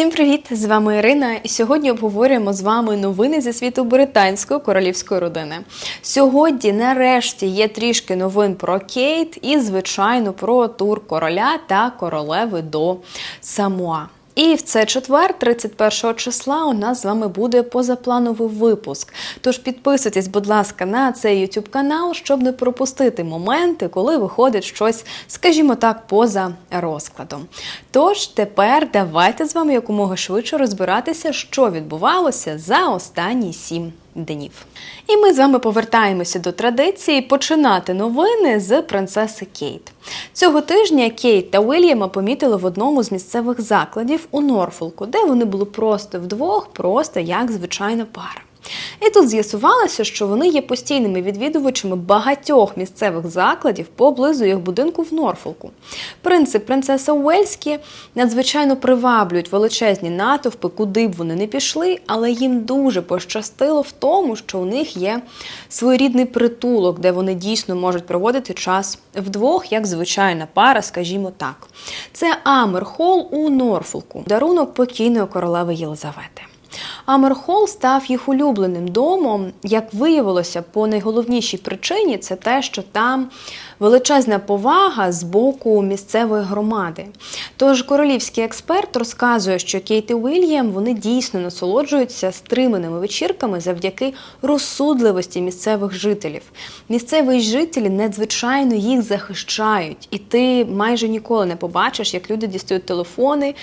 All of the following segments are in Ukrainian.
Всім привіт! З вами Ірина, і сьогодні обговорюємо з вами новини зі світу британської королівської родини. Сьогодні, нарешті, є трішки новин про Кейт і, звичайно, про тур короля та королеви до Самуа. І в це четвер, 31 числа, у нас з вами буде позаплановий випуск. Тож підписуйтесь, будь ласка, на цей YouTube канал, щоб не пропустити моменти, коли виходить щось, скажімо так, поза розкладом. Тож тепер давайте з вами якомога швидше розбиратися, що відбувалося за останні сім днів. І ми з вами повертаємося до традиції починати новини з принцеси Кейт. Цього тижня Кейт та Уільяма помітили в одному з місцевих закладів у Норфолку, де вони були просто вдвох, просто як звичайна пара. І тут з'ясувалося, що вони є постійними відвідувачами багатьох місцевих закладів поблизу їх будинку в Норфолку. Принц і принцеса Уельські надзвичайно приваблюють величезні натовпи, куди б вони не пішли, але їм дуже пощастило в тому, що у них є своєрідний притулок, де вони дійсно можуть проводити час вдвох, як звичайна пара, скажімо так. Це Амер Холл у Норфолку, дарунок покійної королеви Єлизавети. Амерхол став їх улюбленим домом. Як виявилося, по найголовнішій причині це те, що там величезна повага з боку місцевої громади. Тож королівський експерт розказує, що Кейт і Уільям вони дійсно насолоджуються стриманими вечірками завдяки розсудливості місцевих жителів. Місцеві жителі надзвичайно їх захищають, і ти майже ніколи не побачиш, як люди дістають телефони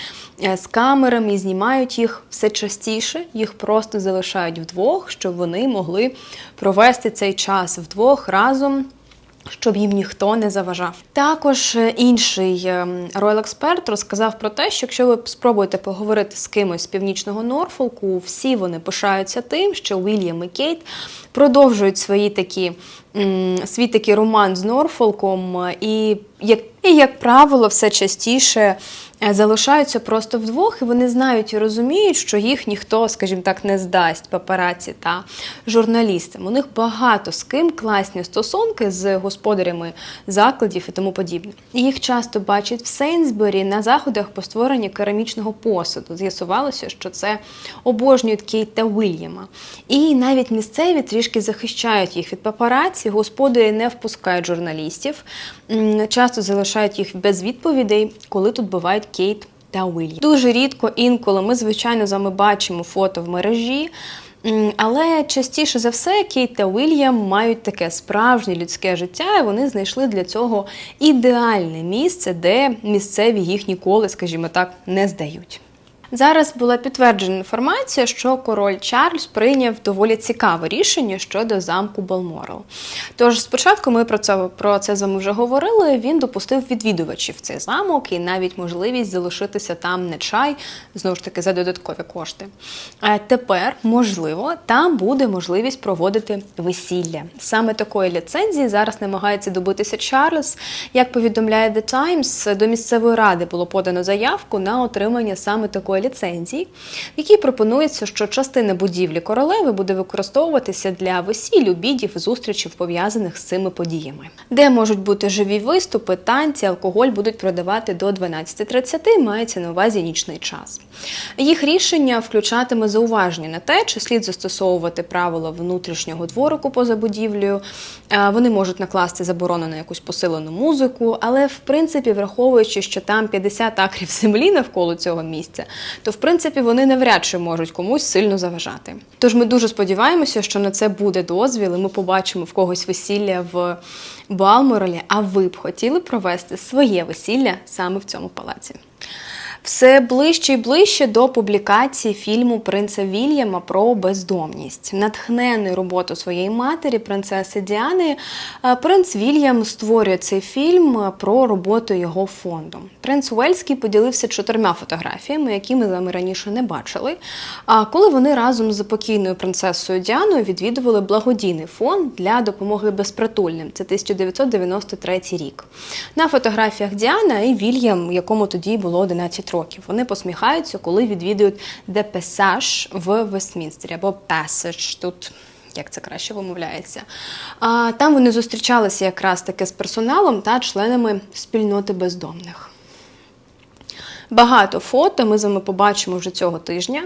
е, з камерами і знімають їх все частіше. Їх просто залишають вдвох, щоб вони могли провести цей час вдвох разом щоб їм ніхто не заважав. Також е, інший ройл експерт розказав про те, що якщо ви спробуєте поговорити з кимось з північного Норфолку, всі вони пишаються тим, що Вільям і Кейт продовжують свої такі свій такий роман з Норфолком, е, і як і, як правило, все частіше е, залишаються просто вдвох, і вони знають і розуміють, що їх ніхто, скажімо так, не здасть папараці та журналістам. У них багато з ким класні стосунки з господарями закладів і тому подібне. Їх часто бачать в Сейнсбері на заходах по створенню керамічного посуду. З'ясувалося, що це обожнюють Кейт та Вільяма. І навіть місцеві трішки захищають їх від папараці, господарі не впускають журналістів, часто залишають їх без відповідей, коли тут бувають Кейт та Уильям. Дуже рідко інколи ми, звичайно, з вами бачимо фото в мережі. Але частіше за все Кейт та Уільям мають таке справжнє людське життя, і вони знайшли для цього ідеальне місце, де місцеві їх ніколи, скажімо так, не здають. Зараз була підтверджена інформація, що король Чарльз прийняв доволі цікаве рішення щодо замку Балморал. Тож спочатку ми про це про це з вами вже говорили. Він допустив відвідувачів цей замок і навіть можливість залишитися там не чай, знову ж таки за додаткові кошти. А тепер, можливо, там буде можливість проводити весілля. Саме такої ліцензії зараз намагається добитися Чарльз. Як повідомляє The Times, до місцевої ради було подано заявку на отримання саме такої такої ліцензії, в якій пропонується, що частина будівлі королеви буде використовуватися для весіль, обідів, зустрічей, пов'язаних з цими подіями, де можуть бути живі виступи, танці, алкоголь будуть продавати до 12.30, мається на увазі нічний час. Їх рішення включатиме зауваження на те, чи слід застосовувати правила внутрішнього дворику поза будівлею. Вони можуть накласти заборону на якусь посилену музику, але в принципі, враховуючи, що там 50 акрів землі навколо цього місця, то в принципі вони навряд чи можуть комусь сильно заважати. Тож ми дуже сподіваємося, що на це буде дозвіл, і ми побачимо в когось весілля в Балморолі. А ви б хотіли провести своє весілля саме в цьому палаці? Все ближче і ближче до публікації фільму Принца Вільяма про бездомність. Натхнений роботу своєї матері, принцеси Діани, е, принц Вільям створює цей фільм про роботу його фонду. Принц Уельський поділився чотирма фотографіями, які ми з вами раніше не бачили. А коли вони разом з покійною принцесою Діаною відвідували благодійний фонд для допомоги безпритульним. Це 1993 рік. На фотографіях Діана і Вільям, якому тоді було 11 років років. Вони посміхаються, коли відвідують депесаж в Вестмінстері або Passage тут. Як це краще вимовляється. А, Там вони зустрічалися якраз таки з персоналом та членами спільноти бездомних. Багато фото ми з вами побачимо вже цього тижня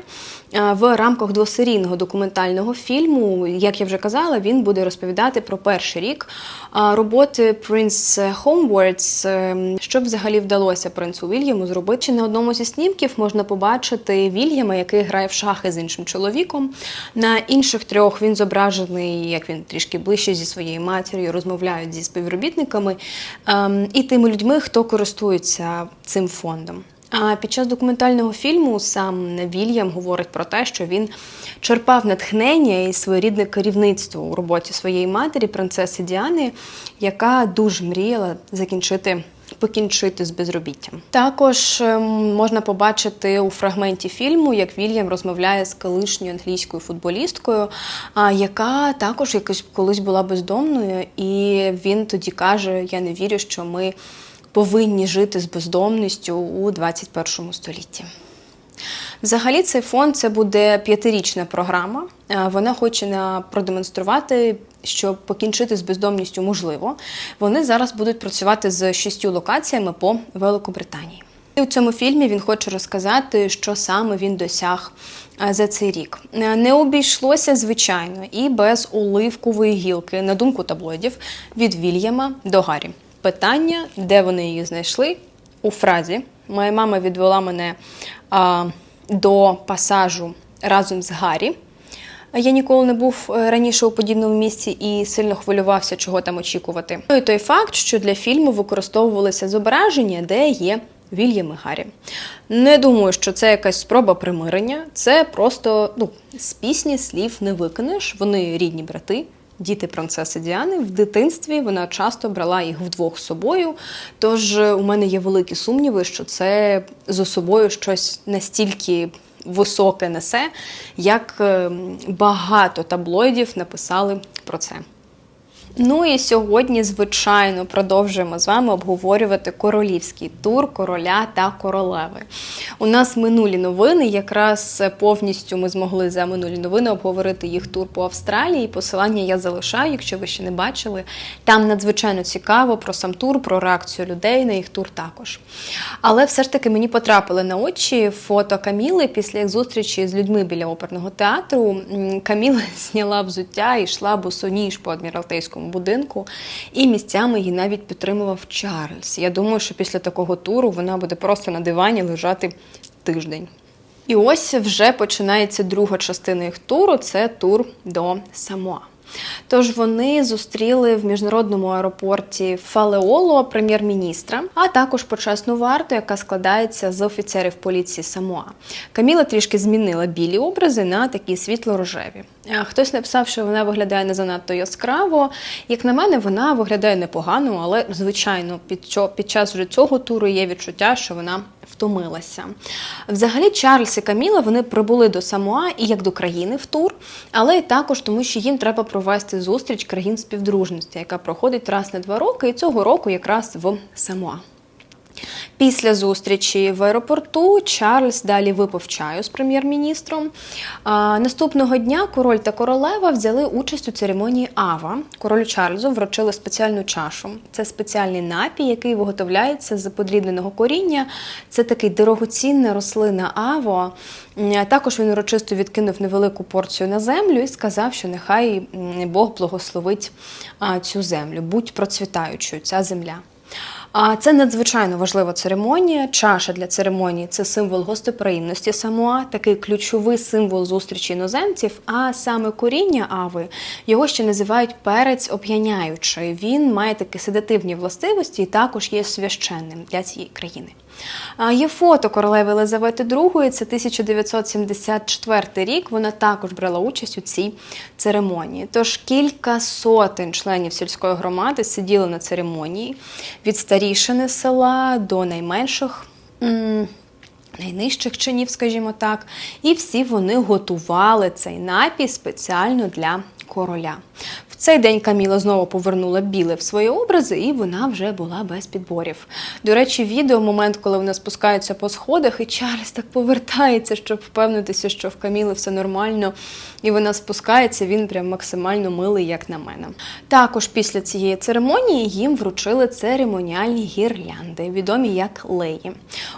е, в рамках двосерійного документального фільму. Як я вже казала, він буде розповідати про перший рік е, роботи Prince Homewards, е, що взагалі вдалося принцу Вільяму зробити. Чи на одному зі снімків можна побачити Вільяма, який грає в шахи з іншим чоловіком. На інших трьох він зображений, як він трішки ближче зі своєю матір'ю, розмовляють зі співробітниками ем, і тими людьми, хто користується цим фондом. А під час документального фільму сам Вільям говорить про те, що він черпав натхнення і своєрідне керівництво у роботі своєї матері, принцеси Діани, яка дуже мріяла закінчити. Покінчити з безробіттям. Також ем, можна побачити у фрагменті фільму, як Вільям розмовляє з колишньою англійською футболісткою, яка також якось колись була бездомною, і він тоді каже: Я не вірю, що ми повинні жити з бездомністю у 21 столітті. Взагалі, цей фонд це буде п'ятирічна програма. Е, Вона хоче продемонструвати, що покінчити з бездомністю можливо. Вони зараз будуть працювати з шістю локаціями по Великобританії. І у цьому фільмі він хоче розказати, що саме він досяг е, за цей рік. Е, Не обійшлося, звичайно, і без оливкової гілки, на думку таблоїдів, від Вільяма до Гаррі. Питання, де вони її знайшли, у фразі. Моя мама відвела мене а, до пасажу разом з Гаррі. Я ніколи не був е, раніше у подібному місці і сильно хвилювався, чого там очікувати. Ну і той факт, що для фільму використовувалися зображення, де є Вільям і Гаррі. Не думаю, що це якась спроба примирення. Це просто ну, з пісні слів не викинеш. Вони рідні брати. Діти принцеси Діани в дитинстві вона часто брала їх вдвох з собою. Тож е, у мене є великі сумніви, що це з собою щось настільки високе несе, як е, багато таблоїдів написали про це. Ну і сьогодні, звичайно, продовжуємо з вами обговорювати королівський тур короля та королеви. У нас минулі новини, якраз повністю ми змогли за минулі новини обговорити їх тур по Австралії. Посилання я залишаю, якщо ви ще не бачили. Там надзвичайно цікаво про сам тур, про реакцію людей на їх тур також. Але все ж таки мені потрапили на очі фото Каміли після їх зустрічі з людьми біля оперного театру. Каміла зняла взуття і йшла босоніж по адміралтейському будинку, і місцями її навіть підтримував Чарльз. Я думаю, що після такого туру вона буде просто на дивані лежати тиждень. І ось вже починається друга частина їх туру це тур до Самоа. Тож вони зустріли в міжнародному аеропорті Фалеоло прем'єр-міністра, а також почесну варту, яка складається з офіцерів поліції Самоа. Каміла трішки змінила білі образи на такі світло-рожеві. Хтось написав, що вона виглядає не занадто яскраво. Як на мене, вона виглядає непогано, але звичайно, під, час вже цього туру є відчуття, що вона втомилася. Взагалі, Чарльз і Каміла вони прибули до Самоа і як до країни в тур, але й також тому, що їм треба провести зустріч країн співдружності, яка проходить раз на два роки, і цього року якраз в Самоа. Після зустрічі в аеропорту Чарльз далі випив чаю з прем'єр-міністром. Наступного дня король та королева взяли участь у церемонії Ава. Королю Чарльзу вручили спеціальну чашу. Це спеціальний напій, який виготовляється з подрібненого коріння. Це такий дорогоцінна рослина Аво. Також він урочисто відкинув невелику порцію на землю і сказав, що нехай Бог благословить цю землю. Будь процвітаючою ця земля. А це надзвичайно важлива церемонія. Чаша для церемонії це символ гостеприємності Самоа, такий ключовий символ зустрічі іноземців. А саме коріння ави його ще називають перець оп'яняючий. Він має такі седативні властивості і також є священним для цієї країни. Є фото королеви Єлизавети II, це 1974 рік. Вона також брала участь у цій церемонії. Тож кілька сотень членів сільської громади сиділи на церемонії від старішини села до найменших. Найнижчих чинів, скажімо так, і всі вони готували цей напій спеціально для короля. Цей день Каміла знову повернула біле в свої образи, і вона вже була без підборів. До речі, відео момент, коли вона спускається по сходах, і Чарльз так повертається, щоб впевнитися, що в Каміли все нормально, і вона спускається. Він прям максимально милий, як на мене. Також після цієї церемонії їм вручили церемоніальні гірлянди, відомі як леї.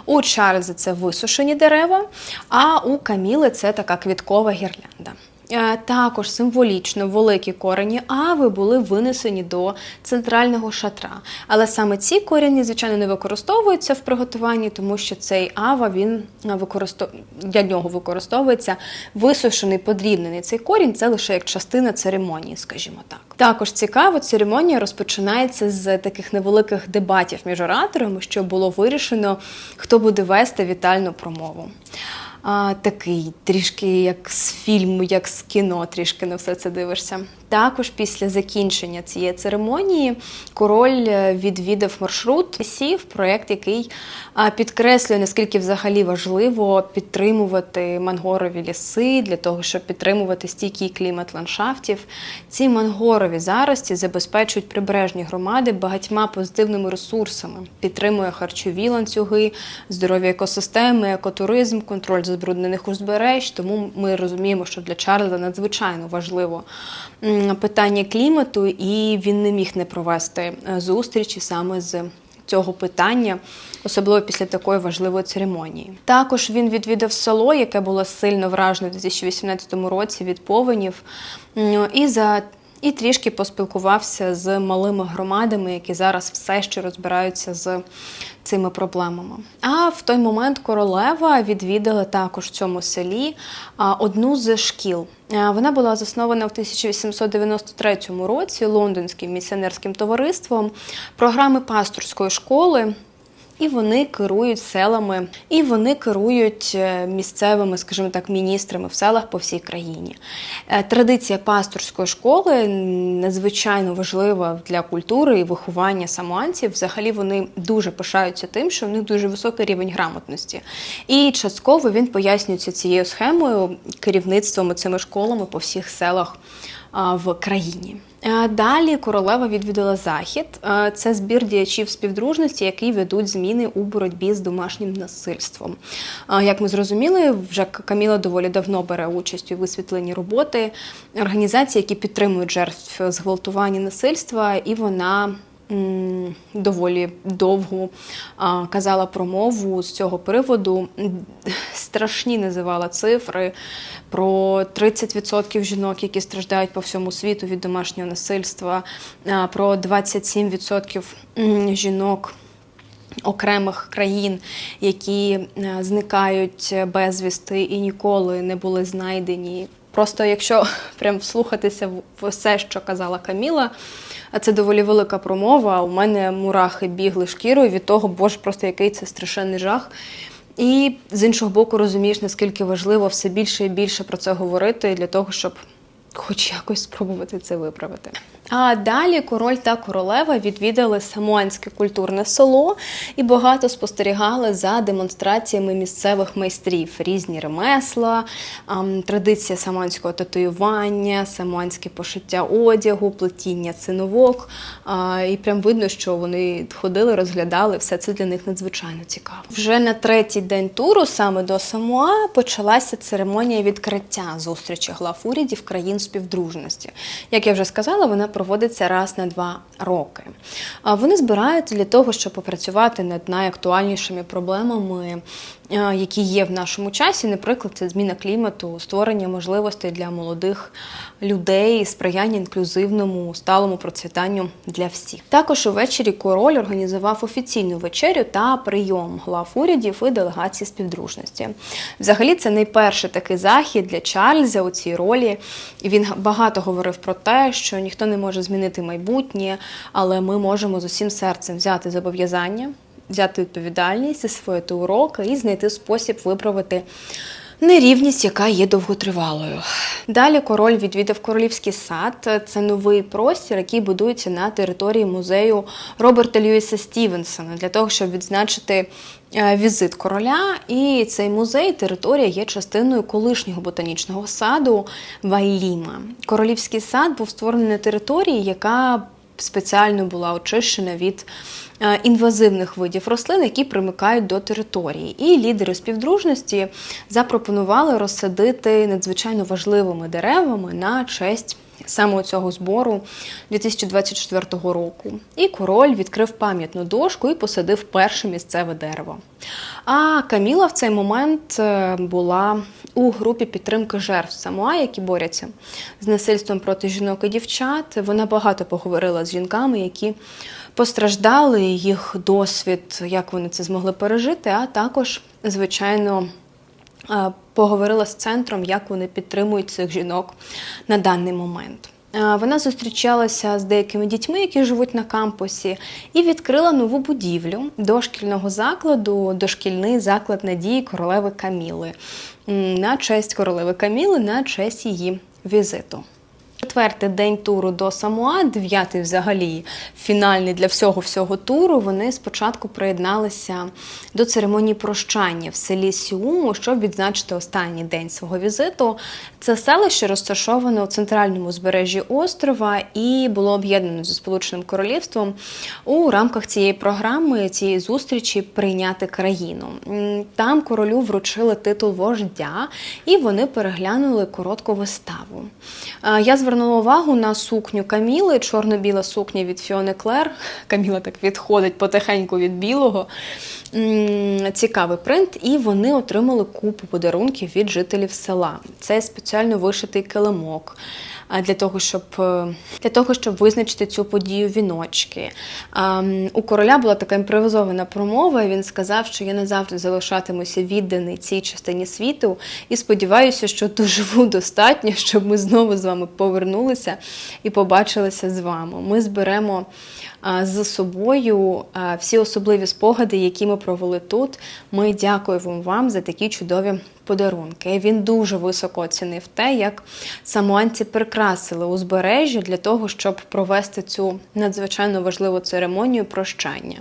У Чарльза це висушені дерева, а у Каміли це така квіткова гірлянда. Е, Також символічно великі корені ави були винесені до центрального шатра. Але саме ці корені, звичайно, не використовуються в приготуванні, тому що цей ава він використов... для нього використовується висушений, подрібнений цей корінь. Це лише як частина церемонії, скажімо так. Також цікаво, церемонія розпочинається з таких невеликих дебатів між ораторами, що було вирішено, хто буде вести вітальну промову а, такий трішки як з фільму, як з кіно, трішки на все це дивишся. Також після закінчення цієї церемонії король е, відвідав маршрут, сів проєкт, який підкреслює, наскільки взагалі важливо підтримувати мангорові ліси для того, щоб підтримувати стійкий клімат ландшафтів. Ці мангорові зарості забезпечують прибережні громади багатьма позитивними ресурсами, підтримує харчові ланцюги, здоров'я екосистеми, екотуризм, контроль забруднених узбереж. Тому ми розуміємо, що для Чарльза надзвичайно важливо питання клімату, і він не міг не провести е, зустрічі саме з цього питання, особливо після такої важливої церемонії. Також він відвідав село, яке було сильно вражене в 2018 році від повенів. І за і трішки поспілкувався з малими громадами, які зараз все ще розбираються з цими проблемами. А в той момент королева відвідала також в цьому селі одну з шкіл. Вона була заснована в 1893 році лондонським місіонерським товариством програми пасторської школи. І вони керують селами, і вони керують е, місцевими, скажімо так, міністрами в селах по всій країні. Е, традиція пасторської школи надзвичайно важлива для культури і виховання самоанців. Взагалі вони дуже пишаються тим, що в них дуже високий рівень грамотності. І частково він пояснюється цією схемою керівництвом цими школами по всіх селах в країні. Далі королева відвідала захід. Це збір діячів співдружності, які ведуть зміни у боротьбі з домашнім насильством. Як ми зрозуміли, вже Каміла доволі давно бере участь у висвітленні роботи організації, які підтримують жертв зґвалтування насильства, і вона доволі довго казала промову з цього приводу. Страшні називала цифри про 30% жінок, які страждають по всьому світу від домашнього насильства, про 27% жінок. Окремих країн, які зникають безвісти і ніколи не були знайдені. Просто якщо прям вслухатися в все, що казала Каміла, а це доволі велика промова. У мене мурахи бігли шкірою від того, боже, просто який це страшенний жах. І з іншого боку, розумієш, наскільки важливо все більше і більше про це говорити для того, щоб хоч якось спробувати це виправити. А далі король та королева відвідали самуанське культурне село і багато спостерігали за демонстраціями місцевих майстрів, різні ремесла, традиція самуанського татуювання, самуанське пошиття одягу, плетіння циновок. І прям видно, що вони ходили, розглядали все це для них надзвичайно цікаво. Вже на третій день туру, саме до Самуа, почалася церемонія відкриття зустрічі глав урядів країн співдружності. Як я вже сказала, вона проводиться раз на два роки. Вони збираються для того, щоб попрацювати над найактуальнішими проблемами які є в нашому часі. Наприклад, це зміна клімату, створення можливостей для молодих людей, сприяння інклюзивному, сталому процвітанню для всіх. Також увечері король організував офіційну вечерю та прийом глав урядів і делегації співдружності. Взагалі, це найперший такий захід для Чарльза у цій ролі. І він багато говорив про те, що ніхто не може змінити майбутнє, але ми можемо з усім серцем взяти зобов'язання взяти відповідальність, засвоїти уроки і знайти спосіб виправити Нерівність, яка є довготривалою. Далі король відвідав королівський сад. Це новий простір, який будується на території музею Роберта Льюіса Стівенсона для того, щоб відзначити е, візит короля. І цей музей, територія є частиною колишнього ботанічного саду Вайліма. Королівський сад був створений на території, яка спеціально була очищена від е, інвазивних видів рослин, які примикають до території. І лідери співдружності запропонували розсадити надзвичайно важливими деревами на честь. Саме цього збору 2024 року. І король відкрив пам'ятну дошку і посадив перше місцеве дерево. А Каміла в цей момент е, була у групі підтримки жертв Самуа, які борються з насильством проти жінок і дівчат. Вона багато поговорила з жінками, які постраждали, їх досвід, як вони це змогли пережити, а також, звичайно, е, поговорила з центром, як вони підтримують цих жінок на даний момент. Вона зустрічалася з деякими дітьми, які живуть на кампусі, і відкрила нову будівлю дошкільного закладу, дошкільний заклад надії королеви Каміли на честь королеви Каміли, на честь її візиту. Четвертий день туру до Самуа, дев'ятий взагалі фінальний для всього всього туру. Вони спочатку приєдналися до церемонії прощання в селі Сіуму, щоб відзначити останній день свого візиту. Це селище розташоване у центральному збережжі острова і було об'єднано зі Сполученим Королівством у рамках цієї програми, цієї зустрічі прийняти країну. Там королю вручили титул вождя, і вони переглянули коротку виставу. Е, Я звернула увагу на сукню Каміли, чорно-біла сукня від Фіони Клер. Каміла так відходить потихеньку від білого. Цікавий принт, і вони отримали купу подарунків від жителів села. Це спеціально вишитий килимок. Для того, щоб е, для того, щоб визначити цю подію віночки. У короля була така імпровізована промова. і Він сказав, що я назавжди залишатимуся відданий цій частині світу, і сподіваюся, що доживу достатньо, щоб ми знову з вами повернулися і побачилися з вами. Ми зберемо з собою всі особливі спогади, які ми провели тут. Ми дякуємо вам за такі чудові подарунки. Він дуже високо оцінив те, як самуанці прикрасили узбережжя для того, щоб провести цю надзвичайно важливу церемонію прощання.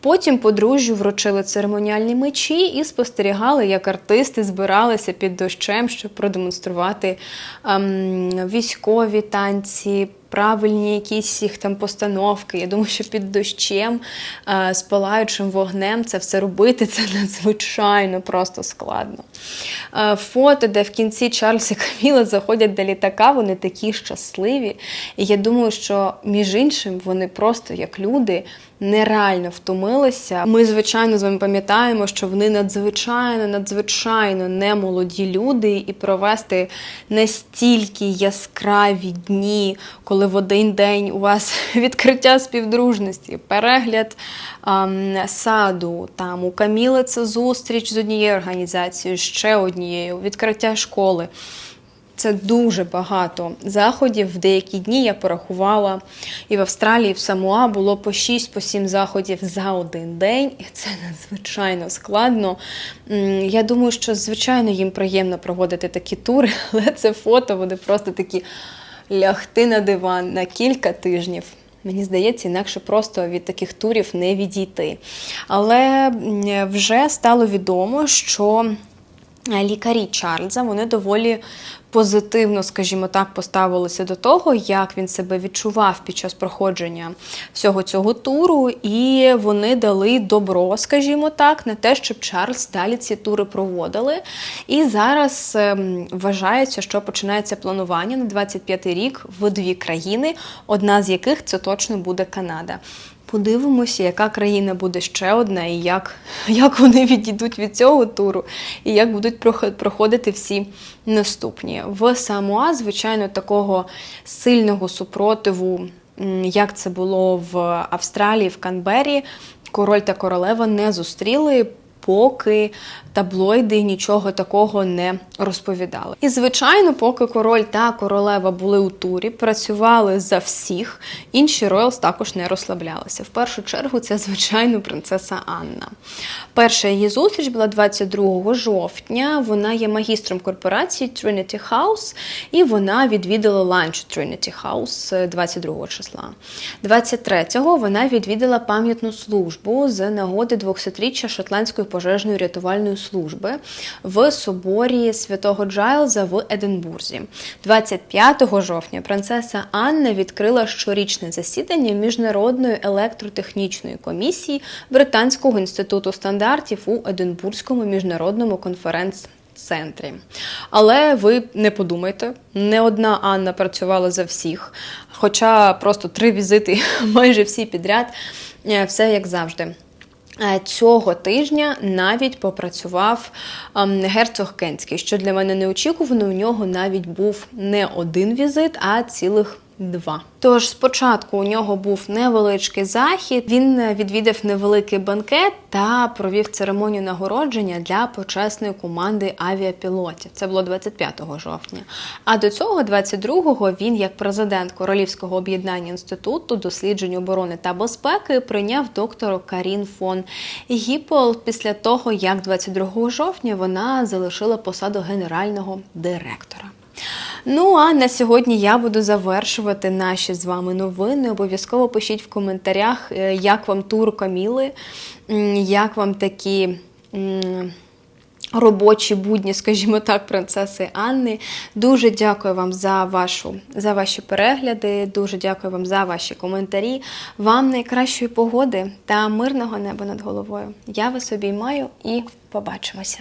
Потім подружжю вручили церемоніальні мечі і спостерігали, як артисти збиралися під дощем, щоб продемонструвати ем, військові танці. Правильні якісь їх там постановки. Я думаю, що під дощем, е, з палаючим вогнем це все робити це надзвичайно просто складно. Е, Фото, де в кінці Чарльз і Каміла заходять до літака, вони такі щасливі. І я думаю, що між іншим вони просто як люди нереально втомилися. Ми, звичайно, з вами пам'ятаємо, що вони надзвичайно, надзвичайно немолоді люди, і провести настільки яскраві дні, коли в один день у вас відкриття співдружності, перегляд ем, саду, там у Каміли це зустріч з однією організацією, ще однією, відкриття школи. Це дуже багато заходів. В деякі дні я порахувала. І в Австралії, і в Самуа було по 6-7 заходів за один день. І це надзвичайно складно. Я думаю, що звичайно їм приємно проводити такі тури, але це фото вони просто такі лягти на диван на кілька тижнів. Мені здається, інакше просто від таких турів не відійти. Але вже стало відомо, що лікарі Чарльза вони доволі позитивно, скажімо так, поставилися до того, як він себе відчував під час проходження всього цього туру, і вони дали добро, скажімо так, на те, щоб Чарльз далі ці тури проводили. І зараз ем, вважається, що починається планування на 25-й рік в дві країни, одна з яких це точно буде Канада. Подивимося, яка країна буде ще одна, і як, як вони відійдуть від цього туру, і як будуть проход- проходити всі наступні. В Самуа, звичайно, такого сильного супротиву, як це було в Австралії, в Канбері, король та королева не зустріли. Поки таблоїди нічого такого не розповідали. І звичайно, поки король та королева були у турі, працювали за всіх, інші роялс також не розслаблялися. В першу чергу це звичайно принцеса Анна. Перша її зустріч була 22 жовтня. Вона є магістром корпорації Trinity House, і вона відвідала ланч Trinity House 22 числа. 23-го вона відвідала пам'ятну службу з нагоди 200-річчя шотландської пожежної рятувальної служби в соборі святого Джайлза в Единбурзі. 25 жовтня принцеса Анна відкрила щорічне засідання міжнародної електротехнічної комісії Британського інституту стандартів у Единбурзькому міжнародному конференц. Центрі. Але ви не подумайте, не одна Анна працювала за всіх, хоча просто три візити майже всі підряд, Е, все як завжди. Е, Цього тижня навіть попрацював ем, герцог Кенський, що для мене неочікувано. У нього навіть був не один візит, а цілих два. Тож спочатку у нього був невеличкий захід. Він е, відвідав невеликий банкет та провів церемонію нагородження для почесної команди авіапілотів. Це було 25 жовтня. А до цього, 22-го, він, як президент Королівського об'єднання інституту досліджень оборони та безпеки, прийняв доктору Карін фон Гіпол після того, як 22 жовтня вона залишила посаду генерального директора. Ну а на сьогодні я буду завершувати наші з вами новини. Обов'язково пишіть в коментарях, е, як вам тур Каміли, як вам такі. Робочі будні, скажімо так, принцеси Анни. Дуже дякую вам за вашу за ваші перегляди. Дуже дякую вам за ваші коментарі. Вам найкращої погоди та мирного неба над головою. Я вас обіймаю і побачимося.